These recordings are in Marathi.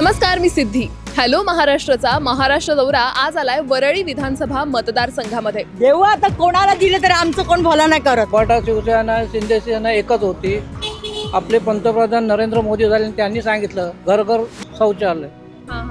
नमस्कार मी सिद्धी. हॅलो महाराष्ट्राचा महाराष्ट्र दौरा आज आलाय वरळी विधानसभा मतदारसंघामध्ये. देऊ आता कोणाला दिले तर आमचं कोण भला नाही करत? बटा शिवसेना शिंदे सेना एकच होती. आपले पंतप्रधान नरेंद्र मोदी झाले आणि त्यांनी सांगितलं घर घर शौचालय.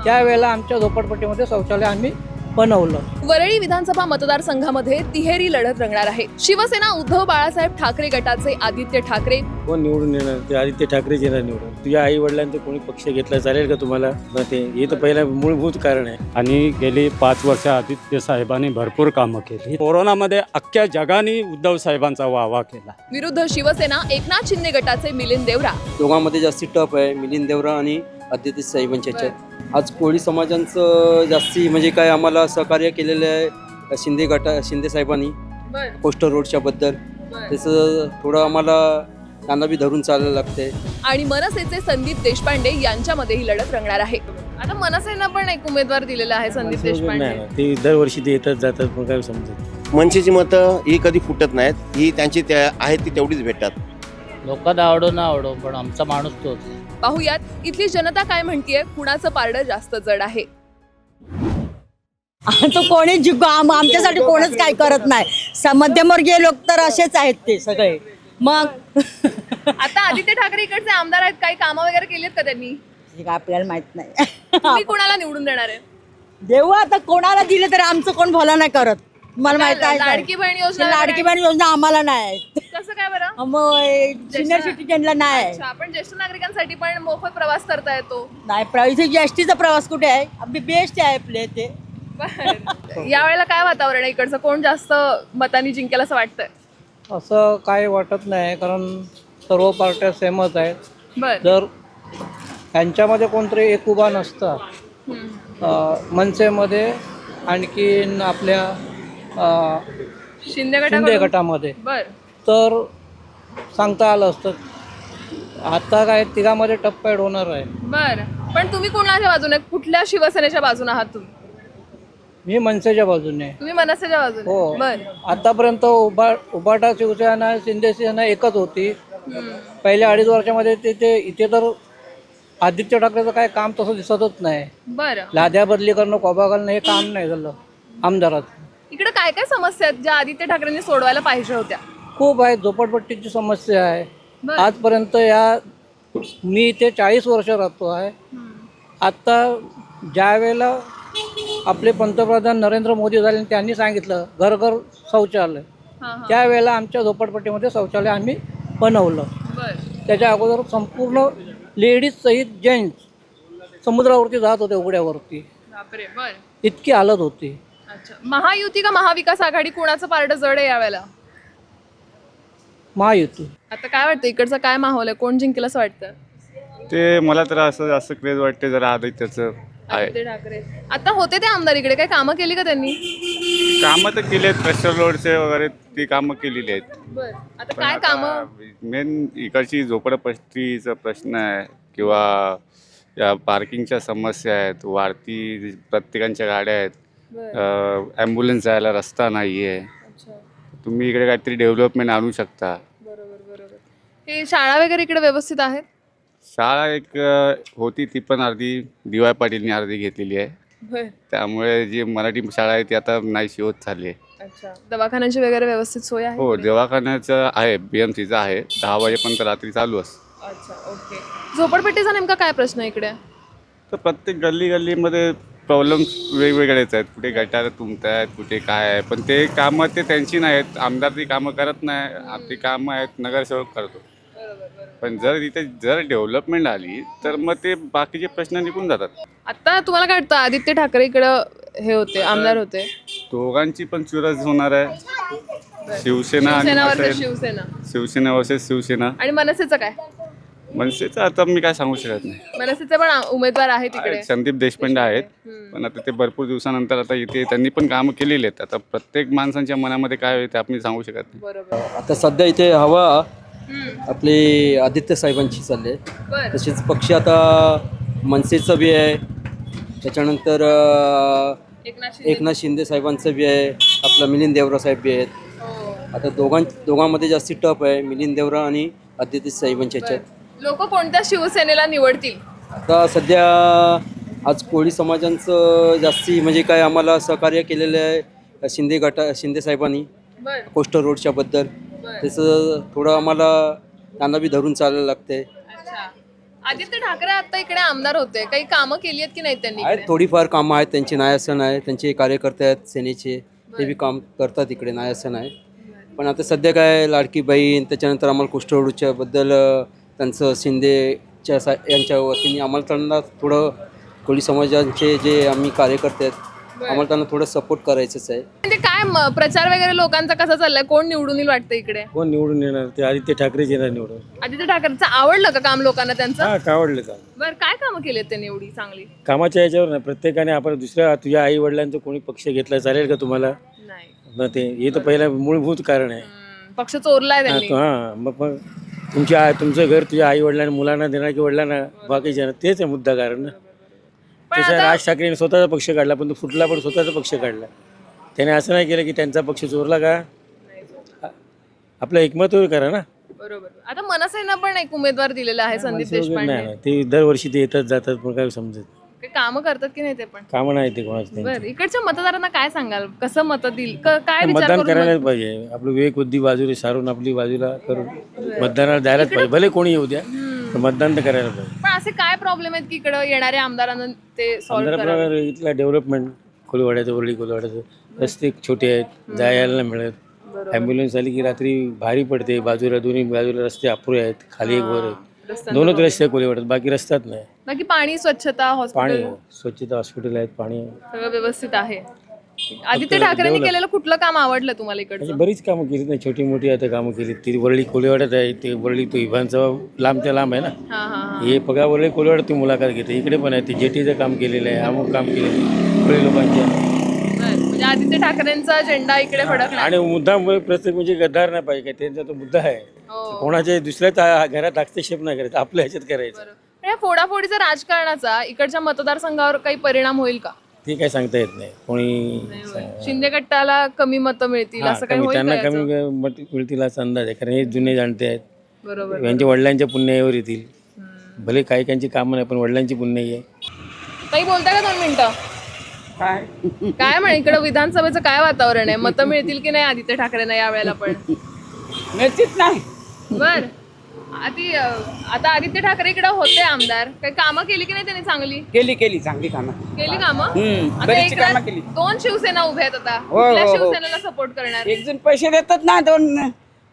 त्यावेळेला आमच्या झोपडपट्टीमध्ये शौचालय आम्ही बनवलं. वरळी विधानसभा मतदारसंघामध्ये तिहेरी लढत रंगणार आहे. शिवसेना उद्धव बाळासाहेब ठाकरे गटाचे आदित्य ठाकरे. कोण निवडून येणार? ते आदित्य ठाकरेच येणार निवडून. तुझ्या आई वडिलांचा कोणी पक्ष घेतला चालेल का तुम्हाला? ते हे तर पहिलं मूलभूत कारण आहे. आणि गेली पाच वर्ष आदित्य साहेबांनी भरपूर कामं केली. कोरोनामध्ये अख्ख्या जगाने उद्धव साहेबांचा वाहवा केला. विरुद्ध शिवसेना एकनाथ शिंदे गटाचे मिलिंद देवरा. दोघांमध्ये जास्ती टफ आहे. मिलिंद देवरा आणि आदित्य साहेबांच्या ह्याच्यात आज कोळी समाजांचं जास्ती म्हणजे काय आम्हाला सहकार्य केलेलं आहे शिंदे गटा शिंदे साहेबांनी पोस्टर रोडच्या बद्दल. त्याचं थोडं आम्हाला त्यांना बी धरून चालायला लागते आणि मनसेचे संदीप देशपांडे यांच्यामध्ये ही लढत रंगणार आहे. आता मनसेनं पण एक उमेदवार दिलेला आहे संदीप देशपांडे. ते दरवर्षी ते येतात जातात मग काय समजत मनसेची मतं ही कधी फुटत नाहीत ही त्यांची त्या आहेत ती तेवढीच भेटतात. लोकांना आवडो ना आवडो पण आमचा माणूस तोच. आहे. पाहुयात इथली जनता काय म्हणतीये? कुणाचं पारडं जास्त जड आहे? तो कोणी जिंकू आम आमच्यासाठी कोणच काय करत नाही. स- मध्यमवर्गीय लोक तर असेच आहेत ते सगळे. मग? आता आदित्य ठाकरे इकडचे आमदार आहेत काही कामं वगैरे केलीत का त्यांनी? हे काय आपल्याला माहीत नाही. तुम्ही कोणाला निवडून देणार आहे? देऊ आता कोणाला दिले तर आमचं कोण भला नाही करत. मला माहीत आहे लाडकी बहीण योजना लाडकी बहीण योजना आम्हाला नाही आहे. कसं काय बरं? मग सिनियर सिटीजनला नाही. अच्छा पण ज्येष्ठ नागरिकांसाठी पण मोफत प्रवास करता येतो. नाही प्रायव्हेट एसटीचा प्रवास कुठे आहे? आपली बेस्ट आहे आपले ते या वेळेला काय वातावरण आहे इकडचं? कोण जास्त मतांनी जिंकेल असं वाटतंय? असं काय वाटत नाही कारण सर्व पार्ट्या सेमच आहेत. बर. जर यांच्यामध्ये कोणतरी एक उभा नसता अं, मनसेमध्ये आणखीन आपल्या अं, शिंदे शिंदे गटाकडून गटामध्ये. बर. तर सांगता आलं असतं आता काय तिघामध्ये टप्प्यात होणार आहे. बर. पण तुम्ही कोणाच्या बाजूने? कुठल्या शिवसेनेच्या बाजूने आहात तुम्ही? मी मनसेच्या बाजूने. तुम्ही मनसेच्या बाजूने? हो. बर. आतापर्यंत उभा उभाटा शिवसेना शिंदे सेना एकच होती. पहिल्या अडीच वर्षामध्ये ते ते इथे तर आदित्य ठाकरेचं काय काम तसं दिसतच नाही. बर. लाद्या बदली करणं कोबा घालणं हे काम नाही झालं. आमदाराचं. इकडे काय काय समस्या आहेत ज्या आदित्य ठाकरेंनी सोडवायला पाहिजे होत्या? खूप आहे झोपडपट्टीची समस्या आहे. बर. आजपर्यंत या मी इथे चाळीस वर्ष राहतो आहे. आत्ता ज्या वेळेला आपले पंतप्रधान नरेंद्र मोदी झाले आणि त्यांनी सांगितलं घर घर शौचालय. हा हा. त्यावेळेला आमच्या झोपडपट्टीमध्ये शौचालय आम्ही बनवलं. बर. त्याच्या अगोदर संपूर्ण लेडीज सहित जेंट्स समुद्रावरती जात होते उघड्यावरती. बापरे बर. इतकी हालत होती. महायुती का महाविकास आघाडी? कोणाचं पारडं जड आहे यावेळेला? महायुती. आता काय वाटतं? इकडचं काय माहोल आहे? कोण जिंकेल असं वाटतं? ते मला तर असं जास्त क्रेज वाटते जरा आदित्यचं. आहे. आदित्य ठाकरे. आता होते ते आमदार इकडे. काय कामं केली का त्यांनी? कामं तर केली आहेत. प्रेशर रोडचे वगैरे ती कामं केलेली आहेत. बर. आता काय कामं? मेन इकडची झोपडपट्टीचा प्रश्न आहे किंवा या पार्किंगच्या समस्या आहेत वाढती प्रत्येकांच्या गाड्या आहेत. ॲम्ब्युलन्स जायला रस्ता नाही आहे अच्छा. तुम्ही इकडे काहीतरी डेव्हलपमेंट आणू शकता. बरोबर बरोबर. हे शाळा वगैरे इकडे व्यवस्थित आहेत? शाळा एक होती ती पण अर्धी डी वाय पाटीलनी अर्धी घेतलेली आहे. बर. त्यामुळे जी मराठी शाळा आहे ती आता नाहीशी होत चालली आहे. अच्छा. दवाखान्याची वगैरे व्यवस्थित सोय आहे हो? दवाखान्याचं आहे बी एम सीचं आहे. दहा वाजेपर्यंत रात्री चालू असतं अच्छा ओके. झोपडपट्टीचा नेमका काय प्रश्न आहे इकडे? तर प्रत्येक गल्ली गल्लीमध्ये प्रॉब्लेम्स वेगवेगळेच आहेत. कुठे गटार तुमत आहेत कुठे काय आहे. पण ते कामं ते त्यांची नाही आहेत. आमदार ती कामं करत नाही. आपली कामं आहेत नगरसेवक करतो. पण जर तिथे जर डेव्हलपमेंट आली तर मग ते बाकीचे प्रश्न निघून जातात. आता तुम्हाला काय वाटतं? आदित्य ठाकरे इकडं हे होते आमदार होते. दोघांची पण चुरस होणार आहे. शिवसेना आणि शिवसेना वर्सेस शिवसेना. शिवसेना वर्सेस शिवसेना. आणि मनसेचं काय? मनसेचं आता मी काय सांगू शकत नाही. मनसेचे पण उमेदवार आहेत संदीप देशपांडे आहेत पण आता ते भरपूर दिवसानंतर आता इथे त्यांनी पण कामं केलेली आहेत. आता प्रत्येक माणसांच्या मनामध्ये काय होते आपण सांगू शकत नाही. बरोबर. आता सध्या इथे हवा हम्म. आपली आदित्य साहेबांची चालली आहे. बर. तसेच पक्ष आता मनसेचं बी आहे. त्याच्यानंतर अं, एकनाथ शिंदे. एकनाथ शिंदे साहेबांचं बी आहे. आपला मिलिंद देवरा साहेब बी आहेत. हो. आता दोघां दोघांमध्ये जास्ती टफ आहे. मिलिंद देवरा आणि आदित्य साहेबांच्या ह्याच्यात. लोक कोणत्या शिवसेनेला निवडतील? आता सध्या आज कोळी समाजांचं जास्ती म्हणजे काय आम्हाला सहकार्य केलेलं आहे शिंदे गटा शिंदे साहेबांनी बर. कोस्टर रोडच्या बद्दल. बर. त्याचं थोडं आम्हाला त्यांना बी धरून चालायला लागते अच्छा. आदित्य ठाकरे आता इकडे आमदार होते. काही कामं केली आहेत की नाही त्यांनी आहेत इकडे? थोडीफार कामं आहेत. त्यांचे नायासन आहे त्यांचे कार्यकर्ते आहेत सेनेचे. ते बी काम करतात इकडे नायासन आहे पण आता सध्या काय लाडकी बहीण त्याच्यानंतर आम्हाला कुष्ठरोडच्या बद्दल अ, त्यांचं शिंदेच्या सा यांच्या वतीने आम्हाला त्यांना थोडं कोळी समाजाचे जे आम्ही कार्यकर्ते आहेत आम्हाला त्यांना थोडं सपोर्ट करायचंच आहे. म्हणजे काय म- प्रचार वगैरे लोकांचा कसा चाललाय? कोण निवडून येईल वाटतं इकडे? कोण निवडून येणार? ते आदित्य ठाकरेच येणार निवडून. आदित्य ठाकरेंचं आवडलं का काम लोकांना त्यांचं? हा का आवडलं का बर काय कामं केली त्यांनी एवढी चांगली? कामाच्या याच्यावर ना प्रत्येकाने आपण दुसऱ्या तुझ्या आई वडिलांचा कोणी पक्ष घेतला चालेल का तुम्हाला? नाही. ते हे तर पहिलं मूलभूत कारण आहे. हम्म, पक्ष चोरलाय हा, त्यांनी. तो- हा मग मग तुमच्या तुमचं घर तुझ्या आई वडिलांना मुलांना देणार की वडिलांना? बाकीच्या तेच आहे मुद्दा कारण ना राज ठाकरेने स्वतःचा पक्ष काढला पण तो फुटला पण स्वतःचा पक्ष काढला. त्याने असं नाही केलं की त्यांचा पक्ष चोरला का? आपलं एकमतवर करा ना. बरोबर. आता मनसेनं पण एक उमेदवार दिलेला आहे संदीप देशपांडे. नाही. ते दरवर्षी ते येतात जातात पण काय समजत कामं करतात की नाही ते पण? कामं नाही ते कोणाचं बर इकडच्या मतदारांना काय सांगाल? कसं मत क- काय विचार मतदान करून करायलाच पाहिजे. आपलं विवेक बुद्धी बाजूला सारून आपली बाजूला करून मतदानाला द्यायलाच पाहिजे. भले कोणी येऊ द्या पण मतदान तर करायला पाहिजे. पण असे काय प्रॉब्लेम आहेत की इकडे येणाऱ्या आमदारांना ते सॉल्व्ह प्रकार इथला डेव्हलपमेंट कोळीवाड्याचं वरळी कोळीवाड्याचं रस्ते छोटे आहेत जायला नाही मिळत ॲम्ब्युलन्स आली की रात्री भारी पडते. बाजूला दोन्ही बाजूला रस्ते अपुरे आहेत खाली एक वर आहेत. दोनच रस्ते कोळीवाड्यात बाकी रस्त्यात नाही. बाकी पाणी स्वच्छता पाणी हॉस्पिटल आहे. स्वच्छता हॉस्पिटल आहेत पाणी. आहे. सगळं व्यवस्थित आहे. आदित्य ठाकरेंनी केलेलं कुठलं काम आवडलं तुम्हाला अशी इकडचं बरीच कामं केली नाही छोटी मोठी आता कामं केली ती वरळी कोळीवाड्यात आहे ते वरळी तो विभानचा लांबच्या लांब आहे ना. हा हा हा. हे पगा वरळी कोळीवाड्यात ती मुलाखत घेते. इकडे पण आहे ते जेटीचं काम केलेलं आहे अमुक काम केलेलं कोळी लोकांच्या बरं. म्हणजे आदित्य ठाकरेंचा झेंडा इकडे फडकला आणि मुद्दा प्रत्येक म्हणजे गद्दार नाही पाहिजे काय त्यांचा तो मुद्दा आहे. हो. कोणाच्या दुसऱ्याच आ- घरात हस्तक्षेप नाही करायचा आपल्या ह्याच्यात करायचं. या फोडाफोडीचा राजकारणाचा इकडच्या मतदारसंघावर काही परिणाम होईल का? ते काय सांगता येत नाही. कोणी शिंदे गटाला कमी मतं मिळतील असं काही होईल त्यांना का? कमी मत मिळतील असा अंदाज आहे कारण हे जुने जाणते आहेत. बरोबर यांच्या वडिलांच्या पुण्यावर येतील. भले काही काहींची कामं नाही पण वडिलांची पुण्य आहे. काही बोलताय का दोन मिनिटं? काय? म्हणे इकडे विधानसभेचं काय वातावरण आहे? मतं मिळतील की नाही आदित्य ठाकरेंना या वेळेला पण? मिळतीच नाही. बर. आधी आता आदित्य ठाकरे इकडे होते आमदार. काही कामं केली की नाही त्यांनी चांगली? केली केली चांगली कामं. केली कामं? आता बरीचशी कामं केली. दोन शिवसेना उभ्या आहेत आता. हो, कुठल्या हो, हो. शिवसेनेला सपोर्ट करणार? एक जण पैसे देतात ना दोन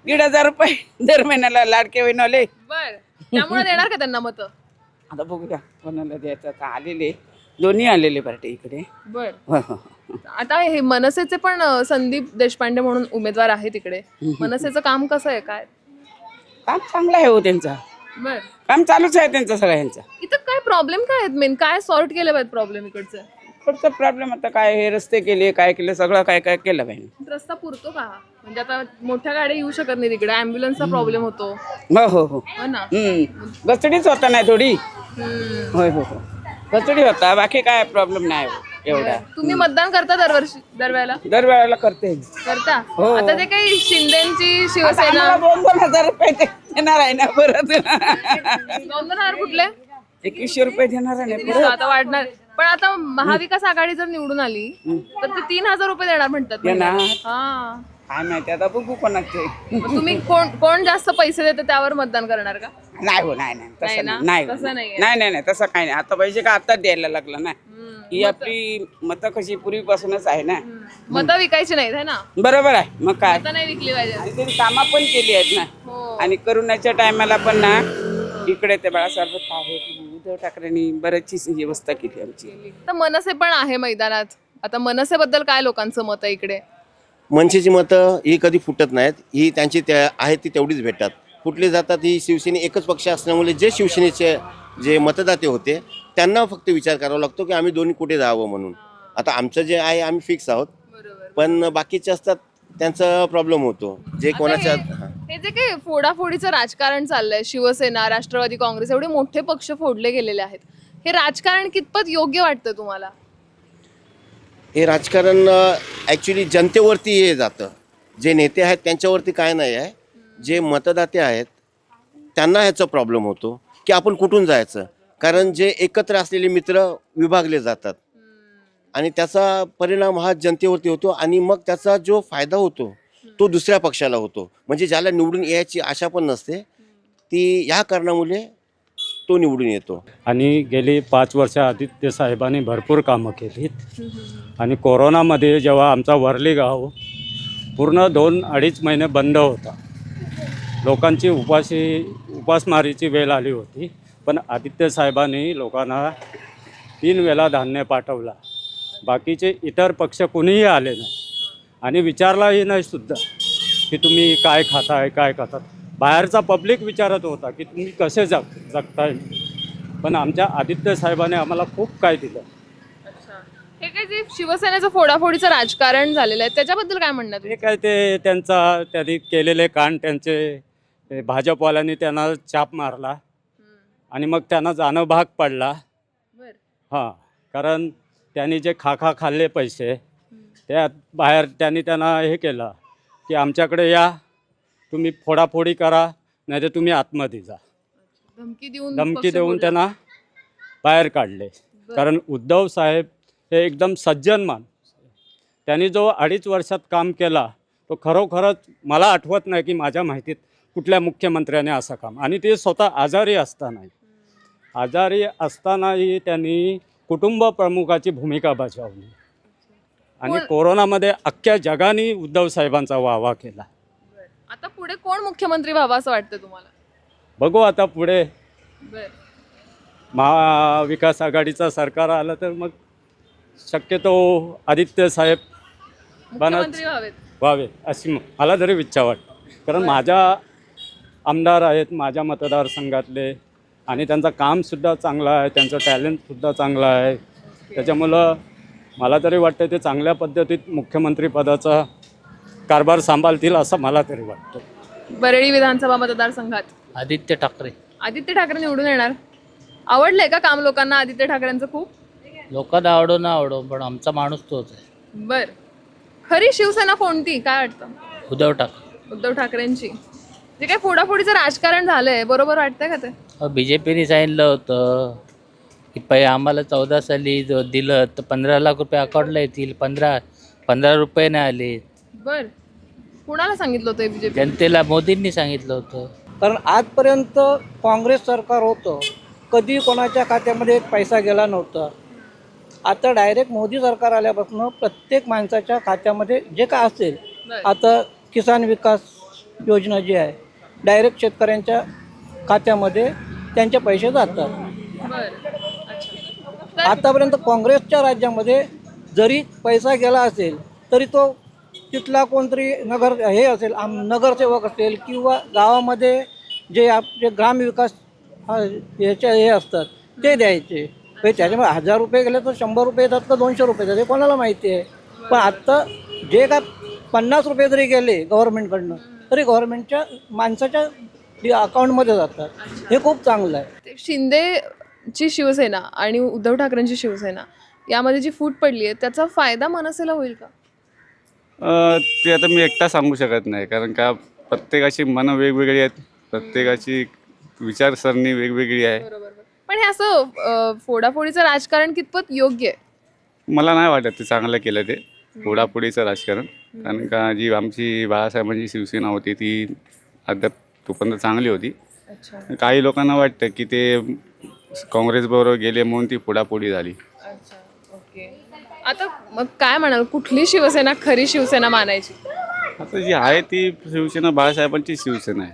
दीड हजार रुपये दर महिन्याला लाडके बहिणवले. बर. त्यामुळे देणार का त्यांना मतं? आता बघूया कोणाला द्यायचं आता आलेले. दोन्ही आलेले पार्टी इकडे. बर. हो, हो, हो. आता हे मनसेचे पण अं, संदीप देशपांडे म्हणून उमेदवार आहेत इकडे. मनसेचं काम कसं आहे? काय? काम चांगलं आहे हो त्यांचं. बर. काम चालूच आहे त्यांचं सगळ्यांचं इथं काय प्रॉब्लेम काय आहेत मेन काय सॉर्ट केले पाहिजे प्रॉब्लेम इकडचे? पुढचा प्रॉब्लेम आता काय हे रस्ते केले काय केलं सगळं काय काय केलं पाहिजे. रस्ता पुरतो का? हा? म्हणजे आता मोठ्या गाड्या येऊ शकत नाही तिकडे ॲम्ब्युलन्सचा प्रॉब्लेम होतो. हो हो हो. हो ना? हम्म. गचडीच होता नाही थोडी. हम्म. होय हो हो. गचडी होता बाकी काय प्रॉब्लेम नाही एवढा. तुम्ही मतदान करता दरवर्षी दरवेळेला? दरवेळेला करते. करता? हो. आता ते काही शिंदेची शिवसेना आम्हाला दोन दोन हजार रुपये ते देणार आहे ना परत. दोन दोन हजार कुठले? एकवीसशे रुपये देणार आहे ना दिवस आता वाढणार. पण आता महाविकास आघाडी जर निवडून आली तर ते तीन हजार रुपये देणार म्हणतात. देणार? हा. काय माहिती आता बघू कोणाचे. मग तुम्ही कोण कोण जास्त पैसे देते त्यावर मतदान करणार का? नाही हो नाही नाही. नाही तसं ना? नाही तसं नाही नाहीये. नाही नाही नाही तसं काही नाही. आता पाहिजे का आता द्यायला लागलं ना? ही आपली मतं कशी पूर्वीपासूनच आहे ना? मतं विकायची नाहीत है ना? बरोबर आहे. मग काय? मतं नाही विकली पाहिजे. आणि त्यांनी कामं पण केली आहेत ना? हो. आणि करोनाच्या टायमाला पण ना इकडे ते बाळासाहेब ठाकरे उद्धव ठाकरेंनी बऱ्याचशी व्यवस्था केली आमची. तर मनसे पण आहे मैदानात. आता मनसेबद्दल काय लोकांचं मत आहे इकडे? मनसेची मतं ही कधी फुटत नाहीत. ही त्यांची त्या आहेत ती तेवढीच भेटतात. फुटली जातात ही शिवसेने एकच पक्ष असल्यामुळे जे शिवसेनेचे जे मतदाते होते त्यांना फक्त विचार करावा लागतो की आम्ही दोन्ही कुठे जावं म्हणून. आता आमचं जे आहे आम्ही फिक्स आहोत. पण बाकीचे असतात त्यांचा प्रॉब्लेम होतो. जे कोणाच्या हां. हे. जे काही फोडाफोडीचं राजकारण चाललंय शिवसेना राष्ट्रवादी काँग्रेस एवढे मोठे पक्ष फोडले गेलेले आहेत. हे राजकारण कितपत योग्य वाटतं तुम्हाला? हे राजकारण ॲक्च्युली जनतेवरती हे जातं. जे नेते आहेत त्यांच्यावरती काय नाही आहे. जे मतदाते आहेत त्यांना ह्याचा प्रॉब्लेम होतो की आपण कुठून जायचं? कारण जे एकत्र असलेले मित्र विभागले जातात. आणि त्याचा परिणाम हा जनतेवरती होतो आणि मग त्याचा जो फायदा होतो तो दुसऱ्या पक्षाला होतो. म्हणजे ज्याला निवडून यायची आशा पण नसते ती ह्या कारणामुळे तो निवडून येतो. आणि गेली पाच वर्षाआधी आदित्य साहेबांनी भरपूर कामं केलीत. आणि कोरोनामध्ये जेव्हा आमचा वर्ली गाव पूर्ण दोन अडीच महिने बंद होता. लोकांची उपाशी उपासमारीची वेळ आली होती. पण आदित्य साहेबांनी लोकांना तीन वेळा धान्य पाठवला. बाकीचे इतर पक्ष कुणीही आले नाही. आणि विचारलाही नाही सुद्धा की तुम्ही काय खाताय काय खातात. बाहेरचा पब्लिक विचारत होता की तुम्ही कसे जग जगताय? पण आमच्या आदित्य साहेबांनी आम्हाला खूप काय दिलं. हे काय जे शिवसेनेचं फोडाफोडीचं राजकारण झालेलं आहे त्याच्याबद्दल काय म्हणणं ते काय ते त्यांचा त्यांनी केलेले कांड त्यांचे ते भाजपवाल्यांनी त्यांना चाप मारला. आणि मग त्यांना जाणं भाग पडला. हां कारण त्यांनी जे खा खा खाल्ले पैसे त्या बाहेर त्यांनी त्यांना हे केलं की आमच्याकडे या तुम्ही फोडाफोडी करा नाही तर तुम्ही आतमध्ये जा. धमकी देऊन धमकी देऊन. त्यांना बाहेर काढले. कारण उद्धव साहेब हे एकदम सज्जन माणूस त्यांनी जो अडीच वर्षात काम केला तो खरोखरच मला आठवत नाही की माझ्या माहितीत कुठल्या मुख्यमंत्र्याने असं काम. आणि ते स्वतः आजारी असतानाही आजारी असतानाही त्यांनी कुटुंब प्रमुखाची भूमिका बजावली. आणि कोरोनामध्ये अख्ख्या जगाने उद्धव साहेबांचा वावा केला. आता पुढे कोण मुख्यमंत्री व्हावा असं वाटतं तुम्हाला? बघू आता पुढे. महाविकास आघाडीचं सरकार आलं तर मग शक्यतो आदित्य साहेब व्हावेत. व्हावे अशी मला तरी इच्छा वाटते कारण माझ्या आमदार आहेत माझ्या मतदारसंघातले आणि त्यांचं कामसुद्धा चांगलं आहे त्यांचं टॅलेंटसुद्धा चांगलं आहे. त्याच्यामुळं मला तरी वाटतं ते चांगल्या पद्धतीत मुख्यमंत्रीपदाचा कारभार सांभाळतील असं मला तरी वाटतं. बरळी विधानसभा मतदारसंघात? आदित्य ठाकरे. आदित्य ठाकरे निवडून येणार. आवडलंय का काम लोकांना आदित्य ठाकरेंचं खूप? लोकांना आवडो ना आवडो पण आमचा माणूस तोच आहे. बर. खरी शिवसेना कोणती? काय वाटतं? उद्धव ठाकरे. उद्धव ठाकरेंची. जे काही फोडाफोडीचं राजकारण झालंय बरोबर वाटतंय का ते? बी जे पीने सांगितलं होतं की पै आम्हाला चौदा साली जो दिलं तर पंधरा लाख रुपये अकाउंटला येतील पंधरा पंधरा रुपये नाही आले. बर. कुणाला सांगितलं होतं बीजेपी जनतेला मोदींनी सांगितलं होतं. कारण आजपर्यंत काँग्रेस सरकार होतं कधी कोणाच्या खात्यामध्ये एक पैसा गेला नव्हता. आता डायरेक्ट मोदी सरकार आल्यापासून प्रत्येक माणसाच्या खात्यामध्ये जे काय असेल. आता किसान विकास योजना जी आहे डायरेक्ट शेतकऱ्यांच्या खात्यामध्ये त्यांचे पैसे जातात. आतापर्यंत काँग्रेसच्या राज्यामध्ये जरी पैसा गेला असेल तरी तो तिथला कोणतरी नगर हे असेल आम नगरसेवक असेल किंवा गावामध्ये जे आपले ग्रामविकास हा, याचे हे असतात ते द्यायचे. म्हणजे त्याच्यामुळे हजार रुपये गेले तर शंभर रुपये येतात का दोनशे रुपये येतात हे कोणाला माहिती आहे. पण आत्ता जे काय पन्नास रुपये जरी गेले गव्हर्नमेंटकडनं तरी गव्हर्नमेंटच्या माणसाच्या अकाउंटमध्ये जातात. हे खूप चांगलं आहे. ते शिंदेची शिवसेना आणि उद्धव ठाकरेंची शिवसेना यामध्ये जी फूट पडली आहे त्याचा फायदा मनसेला होईल का? अ, ते आता मी एकटा सांगू शकत नाही कारण का प्रत्येकाची मनं वेगवेगळी आहेत प्रत्येकाची विचारसरणी वेगवेगळी आहे. बरोबर पण हे असं अं, फोडाफोडीचं राजकारण कितपत योग्य आहे? मला नाही वाटत ते चांगलं केलं ते फोडाफोडीचं राजकारण. कारण का जी आमची बाळासाहेबांची शिवसेना होती ती अद्याप तोपर्यंत चांगली होती. अच्छा. काही लोकांना वाटतं की ते काँग्रेसबरोबर गेले म्हणून ती फोडाफोडी झाली. अच्छा ओके. आता मग काय म्हणाल कुठली शिवसेना खरी शिवसेना मानायची? आता जी आहे ती शिवसेना बाळासाहेबांची शिवसेना आहे.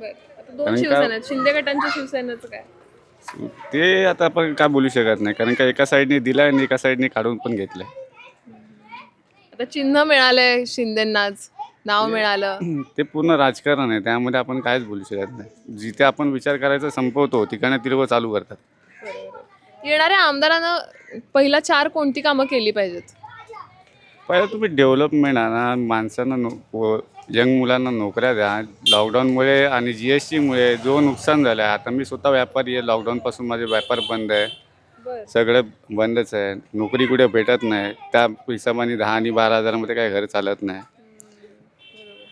बरं. आता दोन कारण का- शिवसेना आहेत. शिंदे गटांच्या शिवसेनेचं काय? ते आता आपण काय बोलू शकत नाही. कारण का एका साईडने दिलं आणि एका साईडने काढून पण घेतलं आता चिन्ह मिळालंय शिंदेनाच. नाव मिळालं. ते पूर्ण राजकारण आहे. त्यामध्ये आपण कायच बोलू शकत नाही. जिथे आपण विचार करायचा संपवतो तिकडे ती लोक चालू करतात. येणाऱ्या आमदारांना पहिला चार कोणती कामं केली पाहिजेत? पहिलं तुम्ही डेव्हलपमेंट आणा माणसांना नो व- यंग मुलांना नोकऱ्या द्या. लॉकडाऊनमुळे आणि जी एस टीमुळे जो नुकसान झालं आहे आता मी स्वतः व्यापारी आहे. लॉकडाऊनपासून माझे व्यापार बंद आहे. सगळं बंदच आहे. नोकरी कुठे भेटत नाही. त्या हिशोबाने दहा आणि बारा हजारामध्ये काही घर चालत नाही.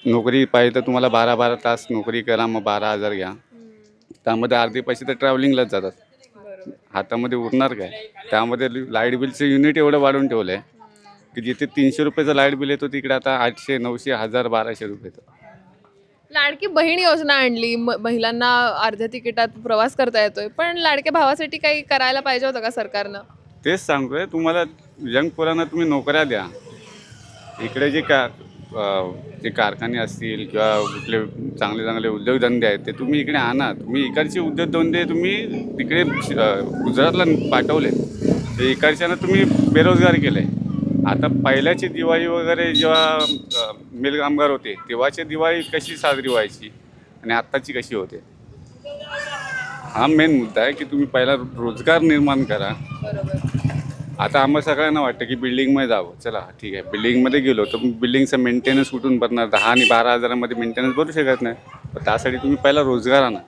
नोकरी पाहिजे तर तुम्हाला बारा बारा तास नोकरी करा मग बारा हजार घ्या. त्यामध्ये अर्धे पैसे तर ट्रॅव्हलिंगलाच जातात. हातामध्ये उरणार काय? त्यामध्ये लाइट बिलचं युनिट एवढं वाढवून ठेवलं आहे की जिथे तीनशे रुपयाचं लाइट बिल येतो तिकडे आता आठशे नऊशे हजार बाराशे रुपये येतं लाडकी बहीण योजना आणली. म- महिलांना अर्ध्या तिकिटात प्रवास करता येतोय. पण लाडक्या भावासाठी काही करायला पाहिजे होतं का सरकारनं? तेच सांगतोय. तुम्हाला यंग पोरांना तुम्ही नोकऱ्या द्या. इकडे जे का अं, जे कारखाने असतील किंवा कुठले चांगले चांगले उद्योगधंदे आहेत ते तुम्ही इकडे आणा. तुम्ही इकडचे उद्योगधंदे तुम्ही तिकडे अं, गुजरातला पाठवले ते इकडच्यानं तुम्ही बेरोजगार केले आता पहिल्याची दिवाळी वगैरे जेव्हा मिल कामगार होते तेव्हाची दिवाळी कशी साजरी व्हायची आणि आत्ताची कशी होते? हा मेन मुद्दा आहे की तुम्ही पहिला रोजगार निर्माण करा. आता आम्हाला सगळ्यांना वाटतं की बिल्डिंगमध्ये जावं. चला ठीक आहे बिल्डिंगमध्ये गेलो तर बिल्डिंगचं मेंटेनन्स कुठून भरणार? दहा आणि बारा हजारामध्ये मेंटेनन्स भरू शकत नाही. पण त्यासाठी तुम्ही पहिला रोजगार आणा.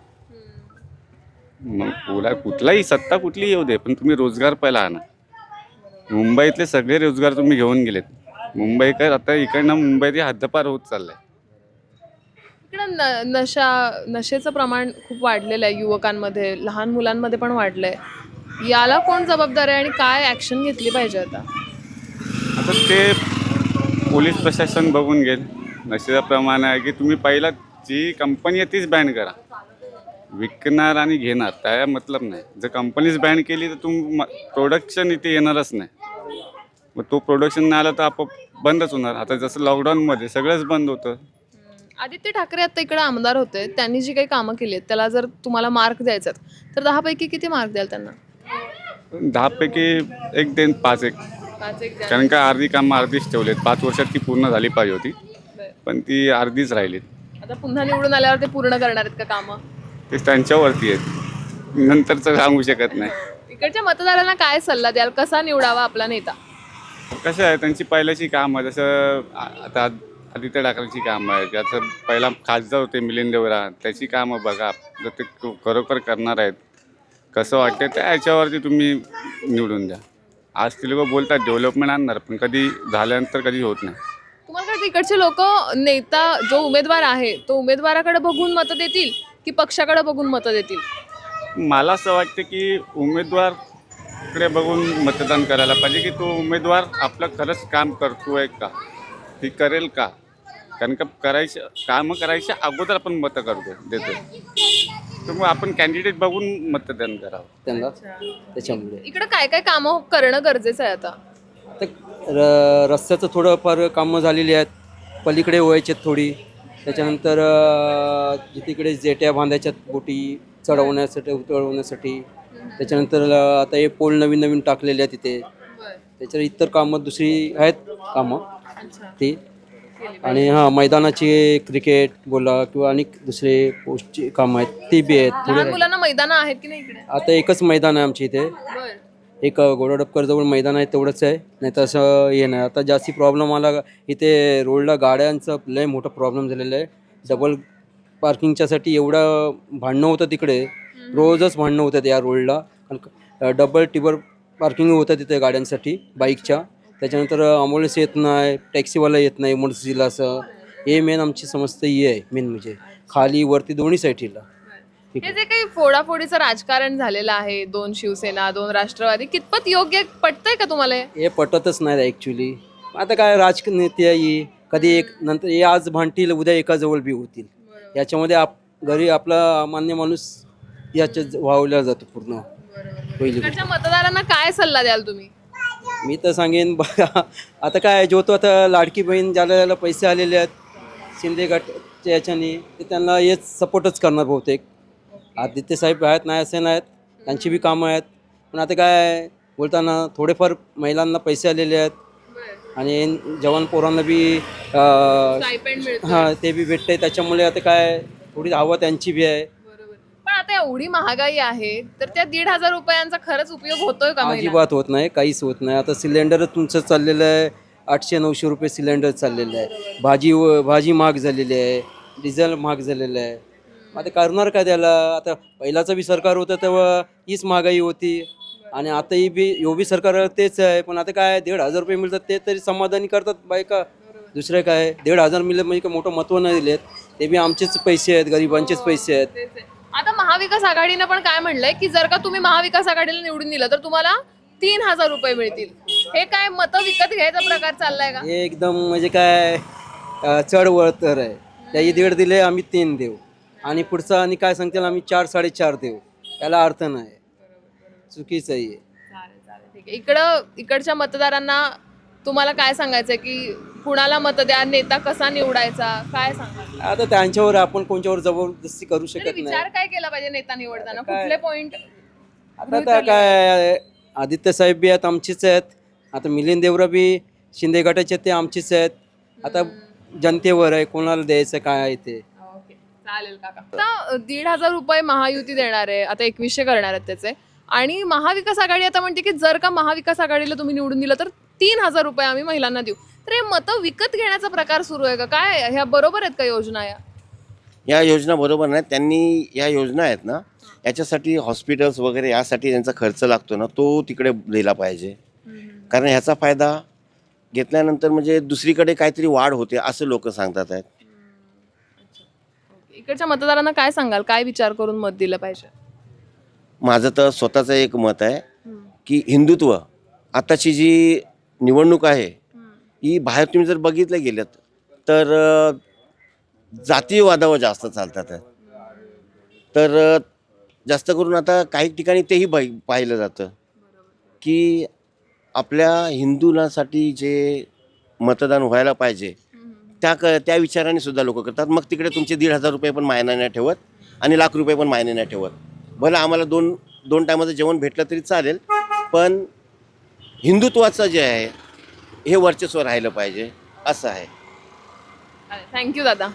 मग कुला कुठलाही सत्ता कुठलीही येऊ दे पण तुम्ही रोजगार पहिला आणा. मुंबईतले सगळे रोजगार तुम्ही घेऊन गेलेत. मुंबईकर आता इकडनं मुंबईत हद्दपार होत चाललंय. इकडं न नशा नशेचं प्रमाण खूप वाढलेलं आहे युवकांमध्ये लहान मुलांमध्ये पण वाढलंय. याला कोण जबाबदार आहे आणि काय ॲक्शन घेतली पाहिजे आता? आता ते पोलीस प्रशासन बघून घेईल. नशेचं प्रमाण आहे की तुम्ही पहिला जी कंपनी आहे तीच बॅन करा. विकणार आणि घेणार त्या मतलब नाही. जर कंपनीच बॅन केली तर तुम प्रोडक्शन इथे येणारच नाही. मग तो प्रोडक्शन नाही आलं तर आपोआप बंदच होणार. आता जसं लॉकडाऊनमध्ये सगळंच बंद होतं. आदित्य ठाकरे आता इकडे आमदार होते. त्यांनी जी काही कामं केली आहेत त्याला जर तुम्हाला मार्क द्यायचा तर दहापैकी किती मार्क द्याल त्यांना? दहापैकी एक देन पाच एक. पाच एक द्याल. कारण का अर्धी कामं अर्धीच ठेवलेत पाच वर्षात ती पूर्ण झाली पाहिजे होती. पण ती अर्धीच राहिलीत आता पुन्हा निवडून आल्यावर ते पूर्ण करणार आहेत का कामं? ते त्यांच्यावरती आहेत. नंतरचं सांगू शकत नाही. इकडच्या मतदारांना काय सल्ला द्याल? कसा निवडावा आपला नेता? कसं आहे त्यांची पहिल्याची कामं जसं आता आदित्य ठाकरेंची कामं आहेत त्याचं पहिला खासदार होते मिलिंद देवरा त्याची कामं बघा जर ते खरोखर करणार आहेत कसं वाटतं त्या ह्याच्यावरती तुम्ही निवडून द्या. आज ते लोक बोलतात डेव्हलपमेंट आणणार पण कधी झाल्यानंतर कधी होत नाही. तुम्हाला काय इकडचे लोक नेता जो उमेदवार आहे तो उमेदवाराकडे बघून मतं देतील की पक्षाकडे बघून मतं देतील? मला असं वाटतं की उमेदवारकडे बघून मतदान करायला पाहिजे की तो उमेदवार आपलं खरंच काम करतोय का? ती करेल का? कारण का करायचं कामं करायच्या अगोदर आपण मतं करतो देतो तर मग आपण कॅन्डिडेट बघून मतदान करावं. त्यांना त्याच्यामुळे. इकडे काय काय कामं करणं गरजेचं आहे आता? तर र रस्त्याचं थोडंफार कामं झालेली आहेत. पलीकडे व्हायचे थोडी. त्याच्यानंतर अं, जिथे जेट्या बांधायच्यात बोटी चढवण्यासाठी उतरवण्यासाठी. त्याच्यानंतर आता हे पोल नवीन नवीन टाकलेले आहेत तिथे त्याच्यावर इतर कामं दुसरी आहेत कामं. ती. आणि हां मैदानाची क्रिकेट बोला किंवा अनेक दुसरे पोस्टची कामं आहेत ती बी आहेत. थोडे लहान मुलांना मैदान आहेत की नाही इकडे? आता एकच मैदान आहे आमच्या इथे. बर. एक गोडाडपकर मैदान आहे तेवढंच आहे. नाही तर असं हे नाही. आता जास्ती प्रॉब्लेम आला इथे रोडला गाड्यांचा लय मोठा प्रॉब्लेम झालेला आहे. डबल पार्किंगच्यासाठी एवढं भांडणं होतं तिकडे. रोजच भांडणं होतात या रोडला. डबल टिबर पार्किंग होतं तिथे गाड्यांसाठी बाईकच्या. त्याच्यानंतर ॲम्ब्युलन्स येत नाही टॅक्सीवाला येत नाही इमर्जन्सीला असं. हे मेन आमची समस्या ही आहे मेन म्हणजे. खाली वरती दोन्ही साईडला हे जे काही फोडाफोडीचं राजकारण झालेलं आहे दोन शिवसेना दोन राष्ट्रवादी कितपत योग्य पटतंय का तुम्हाला? हे? हे पटतच नाही ॲक्च्युली आता काय राजनेते आहे कधी एक नंतर हे आज भांडतील उद्या एकाजवळ बी होतील. याच्यामध्ये आप घरी आपला मान्य माणूस याच्या वावला जातो पूर्ण. पहिली गोष्ट. इकडच्या मतदारांना काय सल्ला द्याल तुम्ही? मी तर सांगेन बघा आता काय जो तो आता लाडकी बहीण ज्याला ज्याला पैसे आलेले आहेत. शिंदे गटच्या याच्याने ते त्यांना हेच सपोर्टच करणार बहुतेक. आदित्य साहेब आहेत नाही असे नाहीत त्यांची बी कामं आहेत. पण आता काय बोलताना थोडेफार महिलांना पैसे आलेले आहेत. आणि जवान पोरांना बी अं, स्टायपेंड मिळतं हां ते बी भेटते त्याच्यामुळे आता काय थोडी हवा त्यांची बी आहे. आता एवढी महागाई आहे तर त्या दीड हजार रुपयांचा खरंच उपयोग होतोय का महिला? अजिबात होत नाही काहीच होत नाही. आता सिलेंडरच तुमचं चाललेलं आहे आठशे नऊशे रुपये सिलेंडर चाललेलं आहे. भाजी व- भाजी महाग झालेली आहे डिझेल महाग झालेलं आहे. आता करणार काय त्याला? आता पहिलाचं बी सरकार होतं तेव्हा हीच महागाई होती. आणि आताही बी यो बी सरकार तेच आहे पण आता काय दीड हजार रुपये मिळतात ते तरी समाधानी करतात बायका दुसरं काय दीड हजार मिळत म्हणजे काय मोठं महत्त्व नाही दिलेत. ते बी आमचेच पैसे आहेत गरिबांचेच पैसे आहेत. तेच आहे. आता महाविकास आघाडीनं पण काय म्हणलंय की जर का तुम्ही महाविकास आघाडीला निवडून दिलं तर तुम्हाला तीन हजार रुपये मिळतील. हे काय मतं विकत घ्यायचा प्रकार चाललाय का? हे एकदम म्हणजे काय अ, चढ वळतर आहे. त्याची दीड दिले आम्ही तीन देऊ. आणि पुढचं आणि काय सांगतील आम्ही चार साडेचार देऊ. याला अर्थ नाही. चुकीचं आहे हे. ठीक आहे. इकडं इकडच्या मतदारांना तुम्हाला काय सांगायचंय की कुणाला मत द्या? नेता कसा निवडायचा? काय सांगाल? आता त्यांच्यावर आपण कोणच्यावर जबरदस्ती करू शकत नाही. विचार काय केला पाहिजे नेता निवडताना? काय? कुठले पॉइंट आता त्या काय आदित्य साहेब बी आहेत आमचीच आहेत. आता मिलिंद देवरा बी शिंदे गटाचे ते आमचीच आहेत. आता जनतेवर आहे कोणाला द्यायचं काय आहे ते? ओके चालेल काका. आता अ, दीड हजार रुपये महायुती देणार आहे. आता एकवीसशे करणार आहेत त्याचे. आणि महाविकास आघाडी आता म्हणते की जर का महाविकास आघाडीला तुम्ही निवडून दिलं तर तीन हजार रुपये आम्ही महिलांना देऊ. तर हे मतं विकत घेण्याचा प्रकार सुरू आहे का? काय ह्या बरोबर आहेत का योजना या? या योजना बरोबर नाही त्यांनी या योजना आहेत ना याच्यासाठी हॉस्पिटल्स वगैरे यासाठी त्यांचा खर्च लागतो ना तो तिकडे दिला पाहिजे. कारण ह्याचा फायदा घेतल्यानंतर म्हणजे दुसरीकडे काहीतरी वाढ होते असं लोक सांगतात आहेत. इकडच्या मतदारांना काय सांगाल? काय विचार करून मत दिलं पाहिजे? माझं तर स्वतःचं एक मत आहे की हिंदुत्व आताची जी निवडणूक आहे ही बाहेर तुम्ही जर बघितलं गेलं तर जातीयवादावर जास्त चालतात. तर जास्त करून आता काही ठिकाणी तेही पाहि पाहिलं जातं की आपल्या हिंदूंसाठी जे मतदान व्हायला पाहिजे त्या क त्या विचाराने सुद्धा लोक करतात. मग तिकडे तुमचे दीड हजार रुपये पण मायना नाही ठेवत आणि लाख रुपये पण मायने नाही ठेवत. भलं आम्हाला दोन दोन टायमाचं जेवण भेटलं तरी चालेल पण हिंदुत्वाचं जे आहे हे वर्चस्व राहिलं पाहिजे असं आहे. थँक्यू दादा.